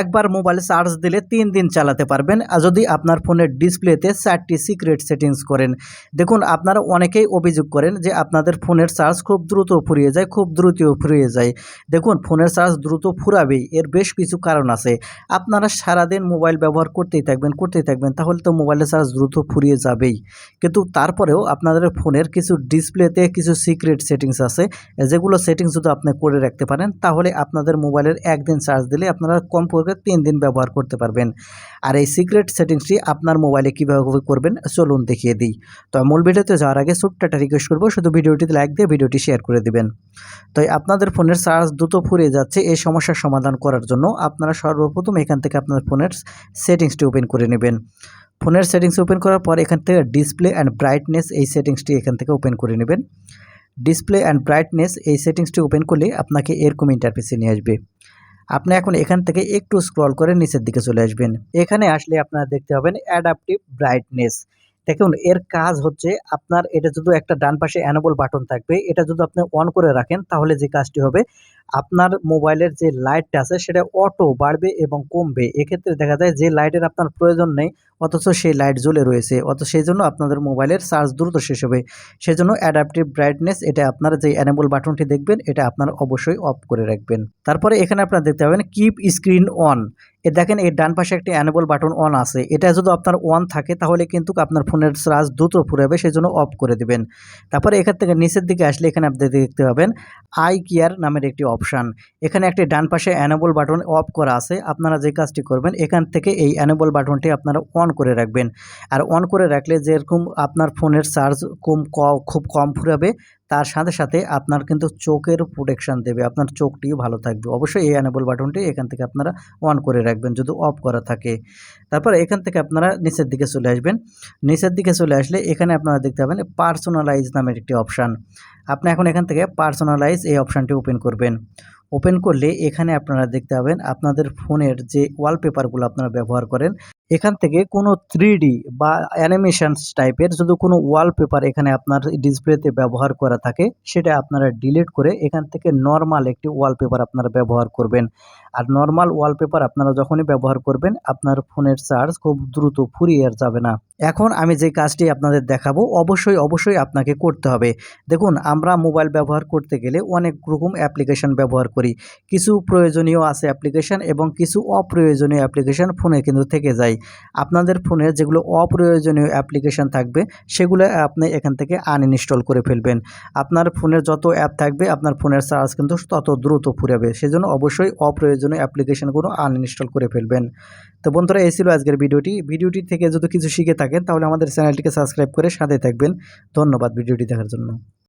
একবার mobile charge দিলে তিন দিন চালাতে পারবেন। আর যদি আপনার ফোনের ডিসপ্লেতে চারটি সিক্রেট সেটিংস করেন, দেখুন আপনারা অনেকেই অভিযোগ করেন যে আপনাদের ফোনের চার্জ খুব দ্রুত ফুরিয়ে যায়, খুব দ্রুত ফুরিয়ে যায়। দেখুন, ফোনের চার্জ দ্রুত ফুরাবেই, এর বেশ কিছু কারণ আছে। আপনারা সারাদিন মোবাইল ব্যবহার করতেই থাকবেন করতেই থাকবেন, তাহলে তো মোবাইলের চার্জ দ্রুত ফুরিয়ে যাবেই। কিন্তু তারপরেও আপনাদের ফোনের কিছু ডিসপ্লেতে কিছু সিক্রেট সেটিংস আছে। যেগুলো সেটিংস যদি আপনি করে রাখতে পারেন, তাহলে আপনাদের মোবাইলের একদিন চার্জ দিলে আপনারা কমপক্ষে তিন দিন ব্যবহার করতে পারবেন। আর এই সিক্রেট সেটিংসটি আপনার মোবাইলে কীভাবে করবেন, চলুন দেখিয়ে দিই। তো মূল ভিডিওতে যাওয়ার আগে ছোট্ট রিকোয়েস্ট করব, শুধু ভিডিওটিতে লাইক দিয়ে ভিডিওটি শেয়ার করে দিবেন। তো আপনাদের ফোনের চার্জ দ্রুত ফুরিয়ে যাচ্ছে এই সমস্যার সমাধান করার জন্য আপনারা সর্বপ্রথম এখান থেকে আপনার ফোনের সেটিংসটি ওপেন করে নেবেন। ফোনের সেটিংস ওপেন করার পর এখান থেকে ডিসপ্লে অ্যান্ড ব্রাইটনেস এই সেটিংসটি এখান থেকে ওপেন করে নেবেন। ডিসপ্লে অ্যান্ড ব্রাইটনেস এই সেটিংসটি ওপেন করলে আপনাকে এরকম ইন্টারফেসে নিয়ে আসবে। আপনি এখন এখান থেকে একটু স্ক্রল করে নিচের দিকে চলে আসবেন। এখানে আসলে আপনারা দেখতে পাবেন অ্যাডাপটিভ ব্রাইটনেস দেখুন, এর কাজ হচ্ছে আপনার এটা যদি একটা ডান পাশে অ্যানোবল বাটন থাকবে, এটা যদি আপনি অন করে রাখেন, তাহলে যে কাজটি হবে আপনার মোবাইলের যে লাইটটা আছে, সেটা অটো বাড়বে এবং কমবে। এক্ষেত্রে দেখা যায় যে লাইটের আপনার প্রয়োজন নেই, অথচ সেই লাইট জ্বলে রয়েছে। অত সেই জন্য আপনাদের মোবাইলের চার্জ দ্রুত শেষ হবে। সেই জন্য অ্যাডাপটিভ ব্রাইটনেস এটা আপনার যে অ্যানেবল বাটনটি দেখবেন, এটা আপনার অবশ্যই অফ করে রাখবেন। তারপরে এখানে আপনারা দেখতে পাবেন কিপ স্ক্রিন অন এ দেখেন এই ডান পাশে একটি অ্যানেবল বাটন অন আছে। এটা যদি আপনার অন থাকে, তাহলে কিন্তু আপনার ফোনের চার্জ দ্রুত ফুরাবে সেই জন্য অফ করে দিবেন। তারপরে এখান থেকে নিচের দিকে আসলে এখানে আপনি দেখতে পাবেন আই কেয়ার নামের একটি অপশান। এখানে একটি ডান পাশে অ্যানেবল বাটন অফ করা আছে। আপনারা যে কাজটি করবেন, এখান থেকে এই অ্যানেবল বাটনটি আপনারা অন করে রাখবেন। আর অন করে রাখলে যেরকম আপনার ফোনের চার্জ কম খুব কম ফুরাবে তার সাথে সাথে আপনার কিন্তু চোখের প্রোটেকশান দেবে, আপনার চোখটিও ভালো থাকবে। অবশ্যই এই অ্যানেবল বাটনটি এখান থেকে আপনারা অন করে রাখবেন, যদি অফ করা থাকে। তারপর এখান থেকে আপনারা নিচের দিকে চলে আসবেন। নিচের দিকে চলে আসলে এখানে আপনারা দেখতে পাবেন পার্সোনালাইজ নামের একটি অপশান আপনি এখন এখান থেকে পার্সোনালাইজ এই অপশানটি ওপেন করবেন। ওপেন করলে এখানে আপনারা দেখতে পাবেন আপনাদের ফোনের যে ওয়ালপেপারগুলো আপনারা ব্যবহার করেন, এখান থেকে কোনো থ্রি বা অ্যানিমেশনস টাইপের যদি কোনো ওয়ালপেপার এখানে আপনার ডিসপ্লেতে ব্যবহার করা থাকে, সেটা আপনারা ডিলিট করে এখান থেকে নর্মাল একটি ওয়ালপেপার আপনারা ব্যবহার করবেন। আর নর্মাল ওয়ালপেপার আপনারা যখনই ব্যবহার করবেন, আপনার ফোনের চার্জ খুব দ্রুত ফুরিয়ে যাবে না। এখন আমি যে কাজটি আপনাদের দেখাবো, অবশ্যই অবশ্যই আপনাকে করতে হবে। দেখুন, আমরা মোবাইল ব্যবহার করতে গেলে অনেক রকম অ্যাপ্লিকেশন ব্যবহার করি। কিছু প্রয়োজনীয় আছে অ্যাপ্লিকেশন এবং কিছু অপ্রয়োজনীয় অ্যাপ্লিকেশন ফোনে কিন্তু থেকে যায়। আপনাদের ফোনে যেগুলো অপ্রয়োজনীয় অ্যাপ্লিকেশান থাকবে, সেগুলো আপনি এখান থেকে আনইনস্টল করে ফেলবেন। আপনার ফোনের যত অ্যাপ থাকবে, আপনার ফোনের চার্জ কিন্তু তত দ্রুত ফুরাবে। সেজন্য অবশ্যই অপ্রয়োজনীয় অ্যাপ্লিকেশানগুলো আনইনস্টল করে ফেলবেন। তো বন্ধুরা, এই ছিল আজকের ভিডিওটি। ভিডিওটি থেকে যদি কিছু শিখে থাকেন, তাহলে আমাদের চ্যানেলটিকে সাবস্ক্রাইব করে সাথে থাকবেন। ধন্যবাদ ভিডিওটি দেখার জন্য।